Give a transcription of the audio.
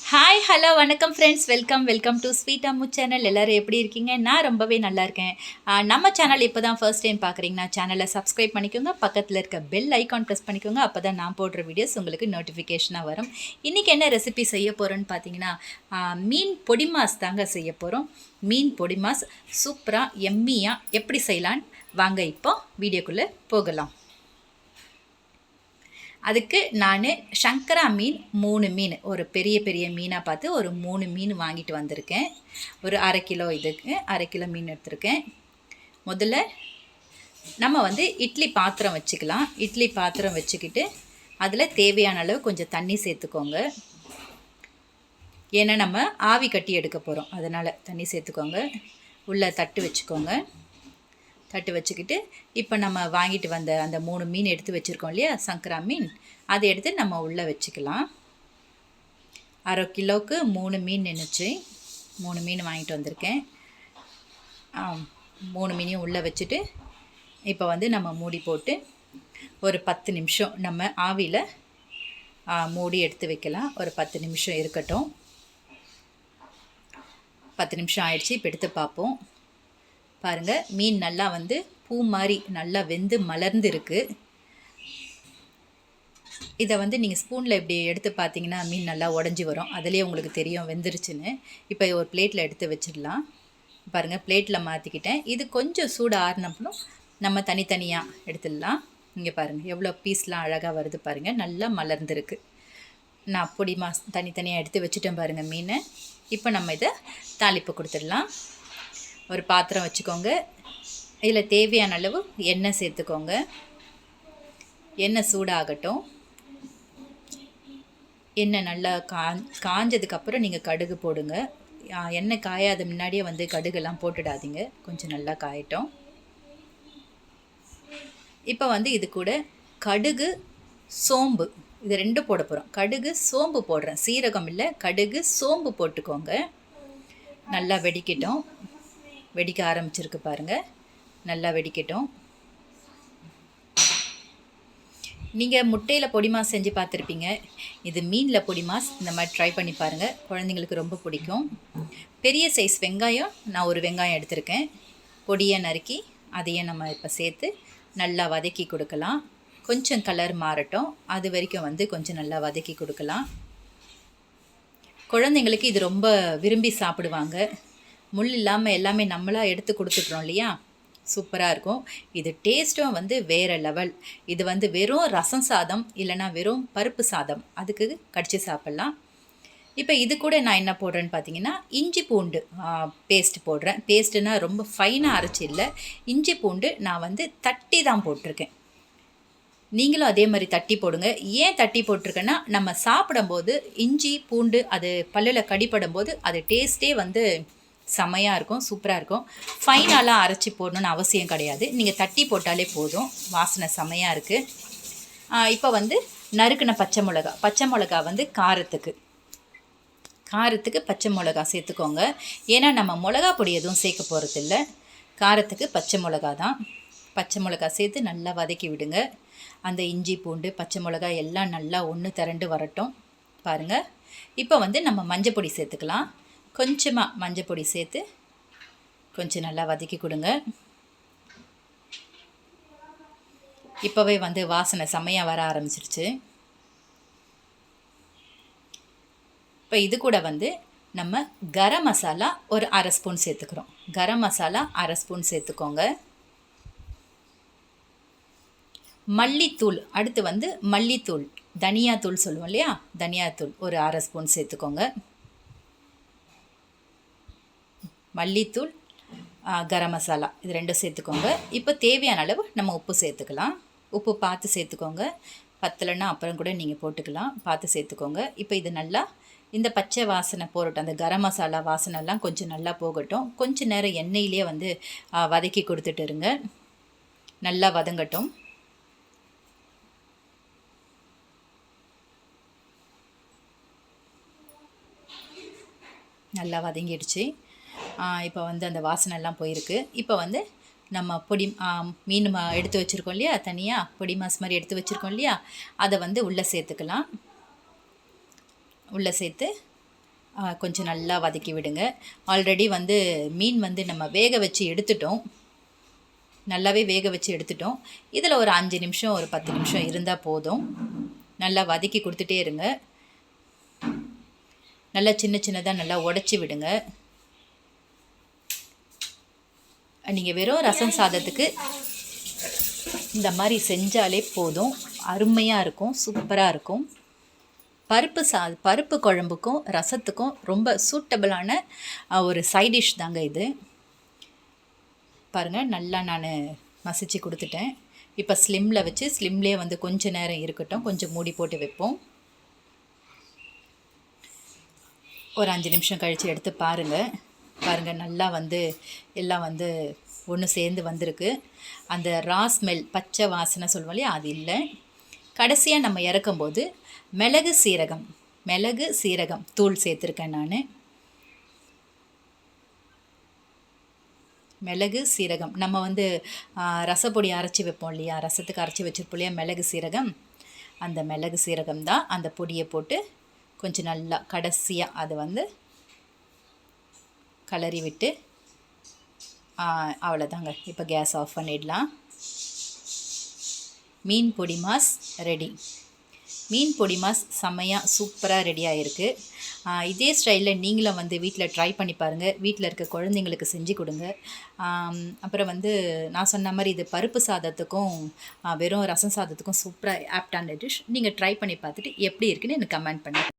Hi hello வணக்கம் friends welcome welcome to sweet Ammu channel எல்லோரும் எப்படி இருக்கீங்க? நான் ரொம்பவே நல்லா இருக்கேன். நம்ம சேனல் இப்போ தான் ஃபர்ஸ்ட் டைம் பார்க்குறீங்கன்னா சேனலை சப்ஸ்கிரைப் பண்ணிக்கோங்க. பக்கத்தில் இருக்க பெல் ஐக்கான் ப்ரெஸ் பண்ணிக்கோங்க. அப்போ தான் நான் போடுற வீடியோஸ் உங்களுக்கு நோட்டிஃபிகேஷனாக வரும். இன்றைக்கி என்ன ரெசிபி செய்ய போகிறோன்னு பார்த்தீங்கன்னா மீன் பொடி மாஸ் தாங்க செய்ய போகிறோம் மீன் பொடி மாஸ் சூப்பராக எம்மியாக எப்படி செய்யலான்னு வாங்க இப்போ வீடியோக்குள்ளே போகலாம். அதுக்கு நான் சங்கரா மீன் மூணு மீன் ஒரு பெரிய பெரிய மீனாக பார்த்து ஒரு மூணு மீன் வாங்கிட்டு வந்திருக்கேன். ஒரு அரை கிலோ இதுக்கு அரை கிலோ மீன் எடுத்திருக்கேன். முதல்ல நம்ம வந்து இட்லி பாத்திரம் வச்சுக்கலாம். இட்லி பாத்திரம் வச்சுக்கிட்டு அதில் தேவையான அளவு கொஞ்சம் தண்ணி சேர்த்துக்கோங்க. ஏன்னா நம்ம ஆவி கட்டி எடுக்க போகிறோம் அதனால் தண்ணி சேர்த்துக்கோங்க. உள்ளே தட்டு வச்சுக்கோங்க. தட்டு வச்சுக்கிட்டு இப்போ நம்ம வாங்கிட்டு வந்த அந்த மூணு மீன் எடுத்து வச்சுருக்கோம் இல்லையா? சங்கரா மீன். அதை எடுத்து நம்ம உள்ளே வச்சுக்கலாம். அரை கிலோவுக்கு மூணு மீன் நின்றுச்சு மூணு மீன் வாங்கிட்டு வந்திருக்கேன். ஆ மூணு மீனையும் உள்ளே வச்சுட்டு இப்போ வந்து நம்ம மூடி போட்டு ஒரு பத்து நிமிஷம் நம்ம ஆவியில் மூடி எடுத்து வைக்கலாம். ஒரு பத்து நிமிஷம் இருக்கட்டும். பத்து நிமிஷம் ஆயிடுச்சு. இப்போ எடுத்து பார்ப்போம். பாருங்கள் மீன் நல்லா வந்து பூ மாதிரி நல்லா வெந்து மலர்ந்து இருக்குது இதை வந்து நீங்கள் ஸ்பூனில் இப்படி எடுத்து பார்த்தீங்கன்னா மீன் நல்லா உடஞ்சி வரும். அதுலேயே உங்களுக்கு தெரியும் வெந்துருச்சுன்னு. இப்போ ஒரு பிளேட்டில் எடுத்து வச்சிடலாம். பாருங்கள் பிளேட்டில் மாற்றிக்கிட்டேன் இது கொஞ்சம் சூடு ஆறுனப்பலும் நம்ம தனித்தனியாக எடுத்துடலாம். இங்கே பாருங்கள் எவ்வளோ பீஸ்லாம் அழகாக வருது பாருங்கள் நல்லா மலர்ந்துருக்கு. நான் பொடி மாஸ் தனித்தனியாக எடுத்து வச்சுட்டேன் பாருங்கள் மீனை. இப்போ நம்ம இதை தாளிப்பு கொடுத்துடலாம். ஒரு பாத்திரம் வச்சுக்கோங்க. இதில் தேவையான அளவு எண்ணெய் சேர்த்துக்கோங்க. எண்ணெய் சூடாகட்டும். எண்ணெய் நல்லா கா காஞ்சதுக்கப்புறம் நீங்கள் கடுகு போடுங்க. எண்ணெய் காயாத முன்னாடியே வந்து கடுகெல்லாம் போட்டுடாதீங்க. கொஞ்சம் நல்லா காயட்டும். இப்போ வந்து இது கூட கடுகு சோம்பு இது ரெண்டும் போட போகிறோம் கடுகு சோம்பு போடுறேன். சீரகம் இல்லை கடுகு சோம்பு போட்டுக்கோங்க. நல்லா வெடிக்கட்டும். வெடிக்க ஆரம்பிச்சிருக்கு பாருங்கள் நல்லா வெடிக்கட்டும். நீங்கள் முட்டையில் பொடி மாஸ் செஞ்சு பார்த்துருப்பீங்க. இது மீனில் பொடி மாஸ். இந்த மாதிரி ட்ரை பண்ணி பாருங்கள் குழந்தைங்களுக்கு ரொம்ப பிடிக்கும். பெரிய சைஸ் வெங்காயம் நான் ஒரு வெங்காயம் எடுத்திருக்கேன். பொடியை நறுக்கி அதையும் நம்ம இப்போ சேர்த்து நல்லா வதக்கி கொடுக்கலாம். கொஞ்சம் கலர் மாறட்டும். அது வரைக்கும் வந்து கொஞ்சம் நல்லா வதக்கி கொடுக்கலாம். குழந்தைங்களுக்கு இது ரொம்ப விரும்பி சாப்பிடுவாங்க. முள் இல்லாமல் எல்லாமே நம்மளாக எடுத்து கொடுத்துட்றோம் இல்லையா? சூப்பராக இருக்கும். இது டேஸ்ட்டும் வந்து வேறு லெவல் இது வந்து வெறும் ரசம் சாதம் இல்லைன்னா வெறும் பருப்பு சாதம். அதுக்கு கடிச்சு சாப்பிட்லாம். இப்போ இது கூட நான் என்ன போடுறேன்னு பார்த்தீங்கன்னா இஞ்சி பூண்டு பேஸ்ட் போடுறேன். பேஸ்ட்டுனா ரொம்ப ஃபைனாக அரைச்சி இல்லை. இஞ்சி பூண்டு நான் வந்து தட்டி தான் போட்டிருக்கேன். நீங்களும் அதே மாதிரி தட்டி போடுங்க. ஏன் தட்டி போட்டிருக்கேன்னா நம்ம சாப்பிடும்போது இஞ்சி பூண்டு அது பல்லில் கடிப்படும் போது அது டேஸ்ட்டே வந்து செமையாக இருக்கும் சூப்பராக இருக்கும். ஃபைனலாக அரைச்சி போடணும்னு அவசியம் கிடையாது. நீங்கள் தட்டி போட்டாலே போதும். வாசனை செமையாக இருக்குது இப்போ வந்து நறுக்கின பச்சை மிளகா. பச்சை மிளகா வந்து காரத்துக்கு. காரத்துக்கு பச்சை மிளகா சேர்த்துக்கோங்க. ஏன்னா நம்ம மிளகா பொடி எதுவும் சேர்க்க போகிறதில்ல காரத்துக்கு பச்சை மிளகா தான். பச்சை மிளகா சேர்த்து நல்லா வதக்கி விடுங்க. அந்த இஞ்சி பூண்டு பச்சை மிளகா எல்லாம் நல்லா ஒன்று திரண்டு வரட்டும். பாருங்கள் இப்போ வந்து நம்ம மஞ்சள் பொடி சேர்த்துக்கலாம். கொஞ்சமாக மஞ்சள் பொடி சேர்த்து கொஞ்சம் நல்லா வதக்கி கொடுங்க. இப்போவே வந்து வாசனை செம்மையாக வர ஆரம்பிச்சிருச்சு. இப்போ இது கூட வந்து நம்ம கரம் மசாலா ஒரு அரை ஸ்பூன் சேர்த்துக்கிறோம். கரம் மசாலா அரை ஸ்பூன் சேர்த்துக்கோங்க. மல்லித்தூள் அடுத்து வந்து மல்லித்தூள் தனியாத்தூள் சொல்லுவோம் இல்லையா? தனியாத்தூள் ஒரு அரை ஸ்பூன் சேர்த்துக்கோங்க. மல்லித்தூள் கரம் மசாலா இது ரெண்டும் சேர்த்துக்கோங்க. இப்போ தேவையான அளவு நம்ம உப்பு சேர்த்துக்கலாம். உப்பு பார்த்து சேர்த்துக்கோங்க. பத்தலைன்னா அப்புறம் கூட நீங்கள் போட்டுக்கலாம். பார்த்து சேர்த்துக்கோங்க. இப்போ இது நல்லா இந்த பச்சை வாசனை போகட்டும் அந்த கரம் மசாலா வாசனைலாம் கொஞ்சம் நல்லா போகட்டும். கொஞ்சம் நேரம் எண்ணெயிலே வந்து வதக்கி கொடுத்துட்டு இருங்க. நல்லா வதங்கட்டும். நல்லா வதங்கிடுச்சு. இப்போ வந்து அந்த வாசனை எல்லாம் போயிருக்கு. இப்போ வந்து நம்ம பொடி மீன் மா எடுத்து வச்சுருக்கோம் இல்லையா? தனியாக பொடி மாஸ் மாதிரி எடுத்து வச்சுருக்கோம் இல்லையா? அதை வந்து உள்ளே சேர்த்துக்கலாம். உள்ளே சேர்த்து கொஞ்சம் நல்லா வதக்கி விடுங்க. ஆல்ரெடி வந்து மீன் வந்து நம்ம வேக வச்சு எடுத்துட்டோம். நல்லாவே வேக வச்சு எடுத்துட்டோம். இதில் ஒரு அஞ்சு நிமிஷம் ஒரு பத்து நிமிஷம் இருந்தால் போதும். நல்லா வதக்கி கொடுத்துட்டே இருங்க. நல்லா சின்ன சின்னதாக நல்லா உடச்சி விடுங்க. நீங்கள் வெறும் ரசம் சாதத்துக்கு இந்த மாதிரி செஞ்சாலே போதும். அருமையாக இருக்கும் சூப்பராக இருக்கும். பருப்பு சா பருப்பு குழம்புக்கும் ரசத்துக்கும் ரொம்ப சூட்டபிளான ஒரு சைட் டிஷ் தாங்க இது. பாருங்கள் நல்லா நான் மசிச்சு கொடுத்துட்டேன். இப்போ ஸ்லிம்மில் வச்சு ஸ்லிம்லேயே வந்து கொஞ்ச நேரம் இருக்கட்டும். கொஞ்சம் மூடி போட்டு வைப்போம். ஒரு அஞ்சு நிமிஷம் கழித்து எடுத்து பாருங்கள் பாருங்கள் நல்லா வந்து எல்லாம் வந்து ஒன்று சேர்ந்து வந்திருக்கு. அந்த ரா ஸ்மெல் பச்சை வாசனை சொல்லுவோம் இல்லையா அது இல்லை. கடைசியாக நம்ம இறக்கும்போது மிளகு சீரகம் மிளகு சீரகம் தூள் சேர்த்துருக்கேன் நான். மிளகு சீரகம் நம்ம வந்து ரசப்பொடி அரைச்சி வைப்போம் இல்லையா ரசத்துக்கு அரைச்சி வச்சுருப்போம் இல்லையா மிளகு சீரகம். அந்த மிளகு சீரகம் தான் அந்த பொடியை போட்டு கொஞ்சம் நல்லா கடைசியாக அது வந்து கலரி விட்டு அவ்வளோதாங்க இப்போ கேஸ் ஆஃப் பண்ணிடலாம். மீன் பொடி மாஸ் ரெடி மீன் பொடி மாஸ் செம்மையாக சூப்பராக ரெடியாக இருக்குது இதே ஸ்டைலில் நீங்களும் வந்து வீட்டில் ட்ரை பண்ணி பாருங்கள் வீட்டில் இருக்க குழந்தைங்களுக்கு செஞ்சு கொடுங்க. அப்புறம் வந்து நான் சொன்ன மாதிரி இது பருப்பு சாதத்துக்கும் வெறும் ரசம் சாதத்துக்கும் சூப்பராக ஆப்டான டிஷ் நீங்கள் ட்ரை பண்ணி பார்த்துட்டு எப்படி இருக்குன்னு எனக்கு கமெண்ட் பண்ணுங்கள்